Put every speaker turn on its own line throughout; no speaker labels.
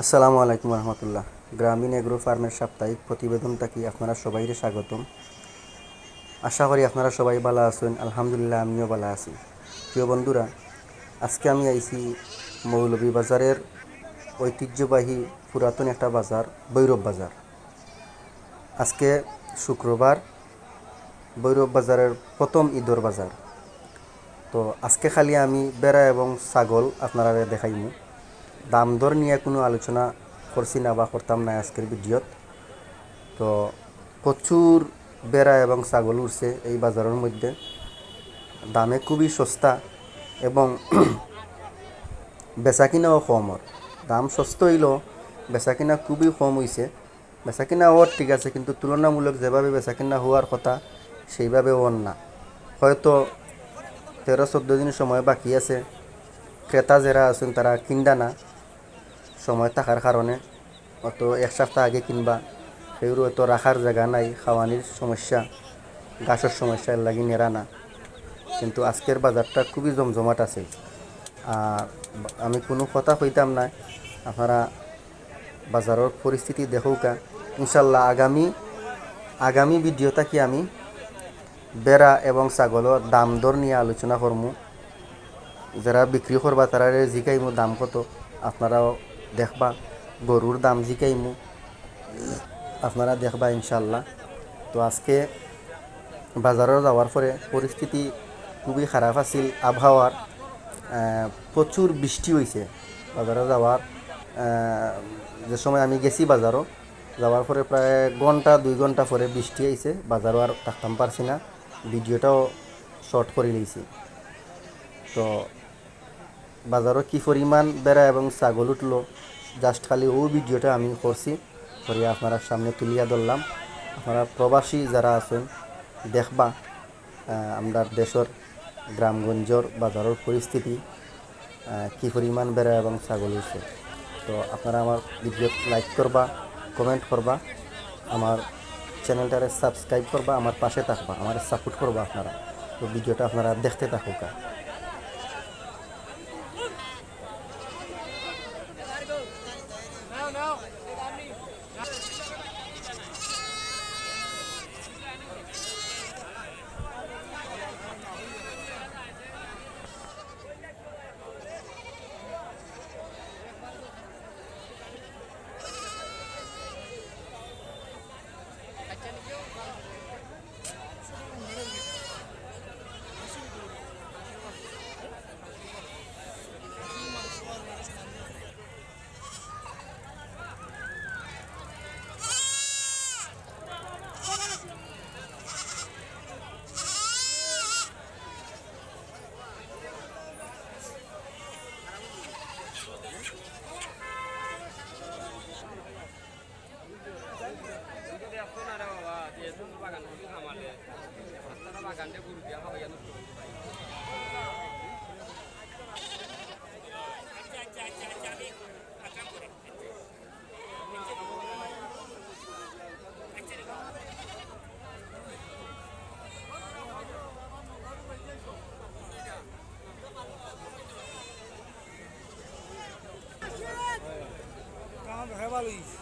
আসসালামু আলাইকুম রহমতুল্লাহ। গ্রামীণ এগ্রো ফার্মের সাপ্তাহিক প্রতিবেদনটা কি আপনারা সবাইকে স্বাগতম? আশা করি আপনারা সবাই ভালো আছেন, আলহামদুলিল্লাহ আমিও ভালো আছি। প্রিয় বন্ধুরা, আজকে আমি আইছি মৌলভীবাজারের ঐতিহ্যবাহী পুরাতন একটা বাজার, ভৈরব বাজার। আজকে শুক্রবার, ভৈরব বাজারের প্রথম ঈদর বাজার। তো আজকে খালি আমি বেড়া এবং ছাগল আপনারা দেখাইমু। দাম দর নিয়ে কোনো আলোচনা করছি না বা করতাম না আজকের ভিডিওত। তো প্রচুর বেড়া এবং ছাগল উঠছে এই বাজারের মধ্যে। দামে খুবই সস্তা এবং বেচা কিনাও কমর দাম সস্তা হইলেও বেচা কিনা খুবই কম হয়েছে বেচা কিনা ওর ঠিক আছে, কিন্তু তুলনামূলক যেভাবে বেচা কিনা হওয়ার কথা সেইভাবে ওর না। হয়তো তেরো চোদ্দ দিন সময় বাকি আছে। ক্রেতা যারা আছেন তারা কিনডা না। সময় থাকার কারণে অত এক সপ্তাহ আগে কিনবা। সেগুলো অত রাখার জায়গা নাই, খাওয়ানির সমস্যা, গাছের সমস্যা লাগি নেরা না। কিন্তু আজকের বাজারটা খুবই জমজমাট আছে। আর আমি কোনো কথা কইতাম না, আপনারা বাজারের পরিস্থিতি দেখৌকা। ইনশাল্লাহ আগামী আগামী ভিডিওটা কি আমি বেড়া এবং ছাগলের দাম দর নিয়ে আলোচনা করমু। যারা বিক্রি করবা তারা জিকাইমু দাম কত, আপনারাও দেখবা, গরুর দাম জিকাইমু আপনারা দেখবা ইনশাল্লাহ তো আজকে বাজারে যাওয়ার পরে পরিস্থিতি খুবই খারাপ আছিল, আবহাওয়ার প্রচুর বৃষ্টি হয়েছে বাজারে যাওয়ার যে সময় আমি গেছি বাজারও, যাওয়ার পরে প্রায় ঘণ্টা, দুই ঘণ্টা পরে বৃষ্টি আইছে বাজারও আর থাকতাম পারছি না, ভিডিওটাও শর্ট করে নিয়েছি তো বাজারও কি পরিমাণ বেড়া এবং ছাগল উঠল জাস্ট খালি ও ভিডিওটা আমি করছি করে আপনারা সামনে তুলিয়া ধরলাম। আপনারা প্রবাসী যারা আছেন, দেখবা আমরা দেশের গ্রামগঞ্জর বাজারের পরিস্থিতি কি পরিমাণ বেড়া এবং ছাগল উঠছে। তো আপনারা আমার ভিডিও লাইক করবা কমেন্ট করবা, আমার চ্যানেলটারে সাবস্ক্রাইব করবা, আমার পাশে থাকবা, আমার সাপোর্ট করবা আপনারা। তো ভিডিওটা আপনারা দেখতে থাকুকা
Salles.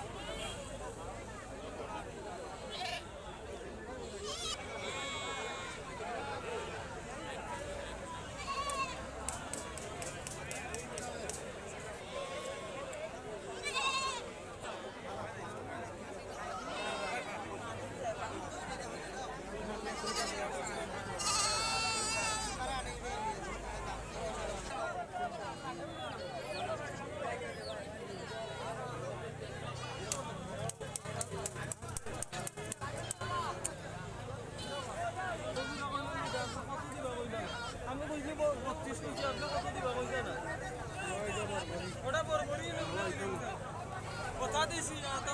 स्वदेशी आता